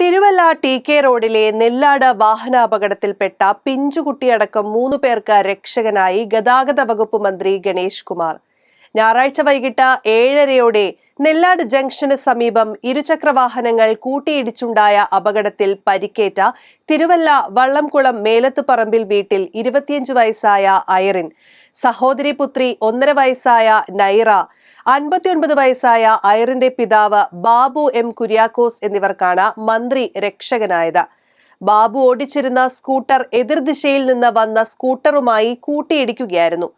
Thiruvalla T K റോഡിലെ നെല്ലാട് വാഹനാപകടത്തിൽപ്പെട്ട പിഞ്ചുകുട്ടിയടക്കം മൂന്ന് പേർക്ക് രക്ഷകനായി ഗതാഗത വകുപ്പ് മന്ത്രി ഗണേഷ് കുമാർ. ഞായറാഴ്ച വൈകിട്ട് ഏഴരയോടെ നെല്ലാട് ജംഗ്ഷന് സമീപം ഇരുചക്ര വാഹനങ്ങൾ കൂട്ടിയിടിച്ചുണ്ടായ അപകടത്തിൽ പരിക്കേറ്റ തിരുവല്ല വള്ളംകുളം മേലത്തുപറമ്പിൽ വീട്ടിൽ ഇരുപത്തിയഞ്ച് വയസ്സായ ഐറിൻ സഹോദരി പുത്രി ഒന്നര വയസ്സായ നൈറ അൻപത്തിയൊൻപത് വയസ്സായ ഐറിന്റെ പിതാവ് ബാബു എം കുര്യാക്കോസ് എന്നിവർക്കാണ് മന്ത്രി രക്ഷകനായത്. ബാബു ഓടിച്ചിരുന്ന സ്കൂട്ടർ എതിർദിശയിൽ നിന്ന് വന്ന സ്കൂട്ടറുമായി കൂട്ടിയിടിക്കുകയായിരുന്നു.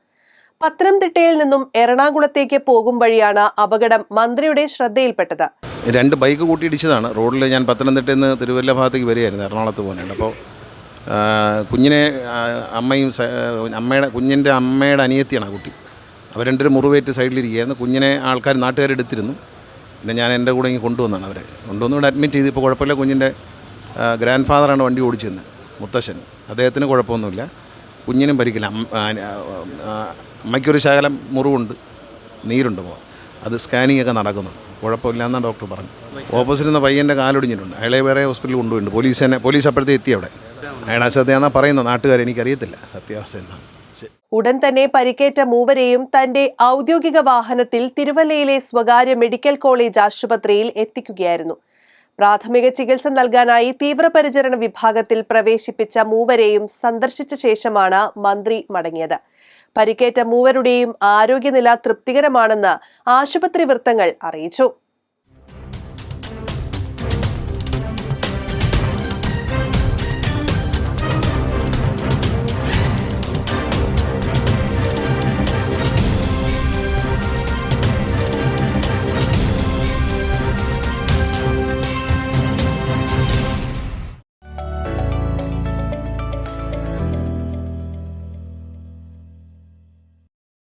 പത്തനംതിട്ടയിൽ നിന്നും എറണാകുളത്തേക്ക് പോകും വഴിയാണ് അപകടം മന്ത്രിയുടെ ശ്രദ്ധയിൽപ്പെട്ടത്. രണ്ട് ബൈക്ക് കൂട്ടിയിടിച്ചതാണ്. റോഡിൽ ഞാൻ പത്തനംതിട്ടയിൽ നിന്ന് തിരുവല്ല ഭാഗത്തേക്ക് വരികയായിരുന്നു എറണാകുളത്ത് പോകാനായിട്ട്. അപ്പോൾ കുഞ്ഞിനെ അമ്മയും അമ്മയുടെ കുഞ്ഞിന്റെ അമ്മയുടെ അനിയത്തിയാണ് കുട്ടി. അവർ രണ്ടുപേരും മുറിവേറ്റ് സൈഡിലിരിക്കുകയായിരുന്നു. കുഞ്ഞിനെ ആൾക്കാർ നാട്ടുകാരെടുത്തിരുന്നു. പിന്നെ ഞാൻ എന്റെ കൂടെ ഇങ്ങ് കൊണ്ടുവന്നാണ് അവരെ. കൊണ്ടുവന്ന് ഇവിടെ അഡ്മിറ്റ് ചെയ്ത്. ഇപ്പോൾ കുഴപ്പമില്ല. കുഞ്ഞിന്റെ ഗ്രാൻഡ് ഫാദറാണ് വണ്ടി ഓടിച്ചെന്ന്. മുത്തശ്ശൻ. അദ്ദേഹത്തിന് കുഴപ്പമൊന്നുമില്ല. കുഞ്ഞിനും ആ, അമ്മയ്ക്കൊരു ശകലം മുറിവുണ്ട്. നീരുണ്ട് പോകാം അത് സ്കാനിങ് ഒക്കെ നടക്കുന്നുണ്ട്. കുഴപ്പമില്ല എന്നാണ് ഡോക്ടർ പറഞ്ഞു ഓപ്പോസിറ്റ് നിന്ന് പയ്യന്റെ കാലൊടിഞ്ഞിട്ടുണ്ട്. അയാളെ വേറെ ഹോസ്പിറ്റലിൽ കൊണ്ടുപോയിട്ടുണ്ട്. പോലീസ് തന്നെ പോലീസ് അപ്പോഴത്തെ എത്തി അവിടെ. അയാൾ അശ്രദ്ധയാണെന്നാണ് പറയുന്നത്. നാട്ടുകാർ എനിക്കറിയത്തില്ല സത്യാവസ്ഥ എന്നാണ് ഉടൻ തന്നെ പരിക്കേറ്റ മൂവരെയും തന്റെ ഔദ്യോഗിക വാഹനത്തിൽ തിരുവല്ലയിലെ സ്വകാര്യ മെഡിക്കൽ കോളേജ് ആശുപത്രിയിൽ എത്തിക്കുകയായിരുന്നു. പ്രാഥമിക ചികിത്സ നൽകാനായി തീവ്രപരിചരണ വിഭാഗത്തിൽ പ്രവേശിപ്പിച്ച മൂവരെയും സന്ദർശിച്ച ശേഷമാണ് മന്ത്രി മടങ്ങിയത്. പരിക്കേറ്റ മൂവരുടെയും ആരോഗ്യനില തൃപ്തികരമാണെന്ന് ആശുപത്രി വൃത്തങ്ങൾ അറിയിച്ചു.